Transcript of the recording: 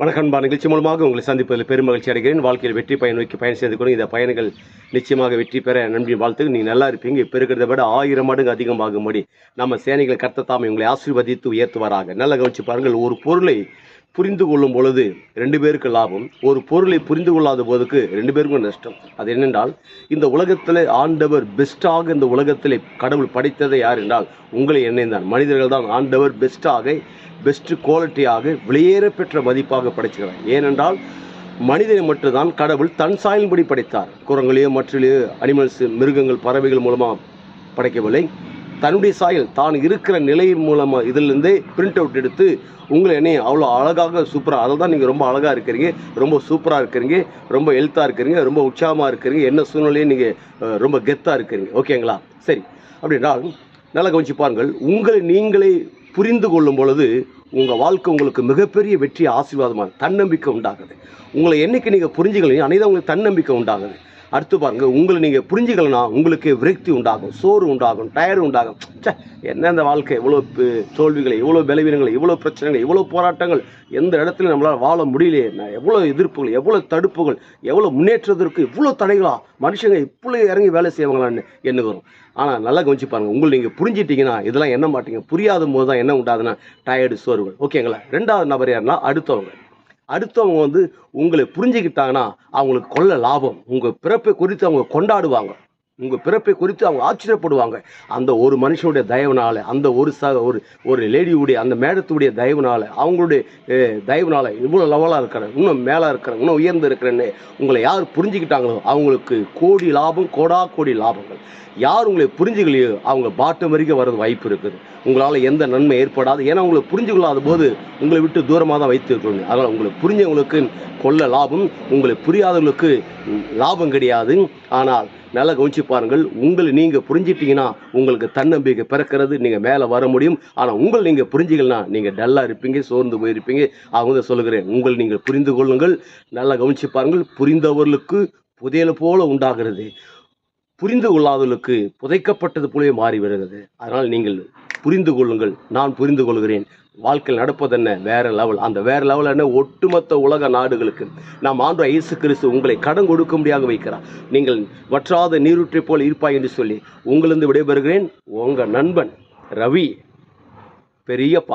வணக்கம்பா நிகழ்ச்சி மூலமாக உங்களை சந்திப்பதில் பெருமகிழ்ச்சி அடைகிறேன். வாழ்க்கையில் வெற்றி பயன் நோக்கி பயணம் செய்து கொண்டு இந்த பயணங்கள் நிச்சயமாக வெற்றி பெற நன்றி வாழ்த்துக்கு நீங்கள் நல்லா இருப்பீங்க. இப்போ இருக்கிறத விட ஆயிரம் மடங்கு அதிகமாகும்படி நம்ம சேனைகளை கர்த்தத்தாமை உங்களை ஆசீர்வதித்து உயர்த்துவாராக. நல்ல கவனிச்சு பாருங்கள் ஒரு பொருளை புரிந்து கொள்ளும் பொழுது ரெண்டு பேருக்கு லாபம். ஒரு பொருளை புரிந்து கொள்ளாத போதுக்கு ரெண்டு பேருக்கும் நஷ்டம். அது என்னென்றால் இந்த உலகத்தில் ஆண்டவர் பெஸ்ட்டாக இந்த உலகத்தில் கடவுள் படைத்ததை யார் என்றால் உங்களை என்னை தான் மனிதர்கள் தான் ஆண்டவர் பெஸ்ட்டாக பெஸ்ட் குவாலிட்டியாக வெளியேற பெற்ற மதிப்பாக படைச்சுக்கிறார் ஏனென்றால் மனிதனை மட்டும்தான் கடவுள் தன் சாயலின்படி படைத்தார். குரங்களையோ மற்றிலேயோ அனிமல்ஸ் மிருகங்கள் பறவைகள் மூலமாக படைக்கவில்லை. தன்னுடைய சாயல் தான் இருக்கிற நிலை மூலமாக இதுலேருந்தே பிரிண்ட் அவுட் எடுத்து உங்களை என்ன அவ்வளோ அழகாக சூப்பராக அதை தான் நீங்கள் ரொம்ப அழகாக இருக்கிறீங்க ரொம்ப சூப்பராக இருக்கிறீங்க ரொம்ப ஹெல்த்தாக இருக்கிறீங்க ரொம்ப உற்சாகமாக இருக்கிறீங்க என்ன சூழ்நிலையும் நீங்கள் ரொம்ப கெத்தாக இருக்கிறீங்க. ஓகேங்களா சரி. அப்படின்றால் நல்லா கவனிச்சு பாருங்கள் உங்களை நீங்களே புரிந்து கொள்ளும் பொழுது உங்கள் வாழ்க்கை உங்களுக்கு மிகப்பெரிய வெற்றி ஆசீர்வாதமாக தன்னம்பிக்கை உண்டாகுது. உங்களை என்னைக்கு நீங்கள் புரிஞ்சுக்கலையும் அனைத்து உங்களுக்கு தன்னம்பிக்கை உண்டாகுது. அடுத்து பாருங்க உங்களை நீங்கள் புரிஞ்சுக்கலனா உங்களுக்கு விரக்தி உண்டாகும் சோறு உண்டாகும் டயர் உண்டாகும். ச்சே என்ன இந்த வாழ்க்கை? இவ்வளோ தோல்விகளை இவ்வளோ பலவீனங்கள் இவ்வளோ பிரச்சனைகள் இவ்வளோ போராட்டங்கள். எந்த இடத்துல நம்மளால் வாழ முடியலையே? என்ன எவ்வளோ எதிர்ப்புகள் எவ்வளோ தடுப்புகள் எவ்வளோ முன்னேற்றத்திற்கு இவ்வளோ தடைகளா மனுஷங்க இப்படி இறங்கி வேலை செய்வாங்களான்னு எண்ணுகிறோம். ஆனால் நல்லா கவனிச்சு பாருங்கள் உங்களை நீங்கள் புரிஞ்சிட்டிங்கன்னா இதெல்லாம் என்ன மாட்டீங்க. புரியாத போது தான் என்ன உண்டாதுன்னா டயர்டு சோர்வுகள் ஓகேங்களா ரெண்டாவது நபர் யாருன்னா அடுத்தவங்க. அடுத்தவங்க வந்து உங்களை புரிஞ்சுக்கிட்டாங்கன்னா அவங்களுக்கு கொள்ள லாபம். உங்கள் பிறப்பை குறித்து அவங்க கொண்டாடுவாங்க. உங்கள் பிறப்பை குறித்து அவங்க ஆச்சரியப்படுவாங்க. அந்த ஒரு மனுஷனுடைய தயவுனால அந்த ஒரு ச ஒரு ஒரு லேடியுடைய அந்த மேடத்துடைய தயவுனால அவங்களுடைய அஹ், தயவுனால இவ்வளோ லெவலாக இருக்கிறேன் இன்னும் மேலே இருக்கிறேன் இன்னும் உயர்ந்து இருக்கிறேன்னு உங்களை யார் புரிஞ்சுக்கிட்டாங்களோ அவங்களுக்கு கோடி லாபம் கோடா கோடி லாபங்கள். யார் உங்களை புரிஞ்சுக்கலையோ அவங்க பாட்டம் வரைக்கும் வர்றது வாய்ப்பு இருக்குது. உங்களால் எந்த நன்மை ஏற்படாது. ஏன்னா உங்களை புரிஞ்சு கொள்ளாத போது உங்களை விட்டு தூரமாக தான் வைத்து இருக்கணும் அதனால் உங்களை புரிஞ்சவங்களுக்கு கொள்ள லாபம் உங்களை புரியாதவங்களுக்கு லாபம் கிடையாது. ஆனால் நல்லா கவனிச்சு பாருங்கள். உங்களை நீங்கள் புரிஞ்சிட்டீங்கன்னா உங்களுக்கு தன்னம்பிக்கை பிறக்கிறது நீங்கள் மேலே வர முடியும். ஆனால் உங்களை நீங்கள் புரிஞ்சிக்கலனா நீங்கள் டல்லாக இருப்பீங்க சோர்ந்து போயிருப்பீங்க. அவங்க தான் சொல்லுகிறேன் உங்கள் நீங்கள் புரிந்து கொள்ளுங்கள். நல்லா கவனிச்சு பாருங்கள் புரிந்தவர்களுக்கு புதையல் போல உண்டாகிறது. புரிந்து கொள்ளாதவர்களுக்கு புதைக்கப்பட்டது போலவே மாறி வருகிறது. அதனால் நீங்கள் புரிந்து கொள்ளுங்கள். நான் புரிந்து கொள்கிறேன். வாழ்க்கையில் நடப்பதென்ன? வேற லெவல் அந்த வேற லெவல் என்ன? ஒட்டுமொத்த உலக நாடுகளுக்கு. நாம் ஆண்டு இயேசு கிறிஸ்து உங்களை கடன் கொடுக்க முடியாத வைக்கிறார். நீங்கள் வற்றாத நீரூற்றை போல் இருப்பாய் என்று சொல்லி உங்களிருந்து விடைபெறுகிறேன். உங்கள் நண்பன் ரவி பெரியப்பா.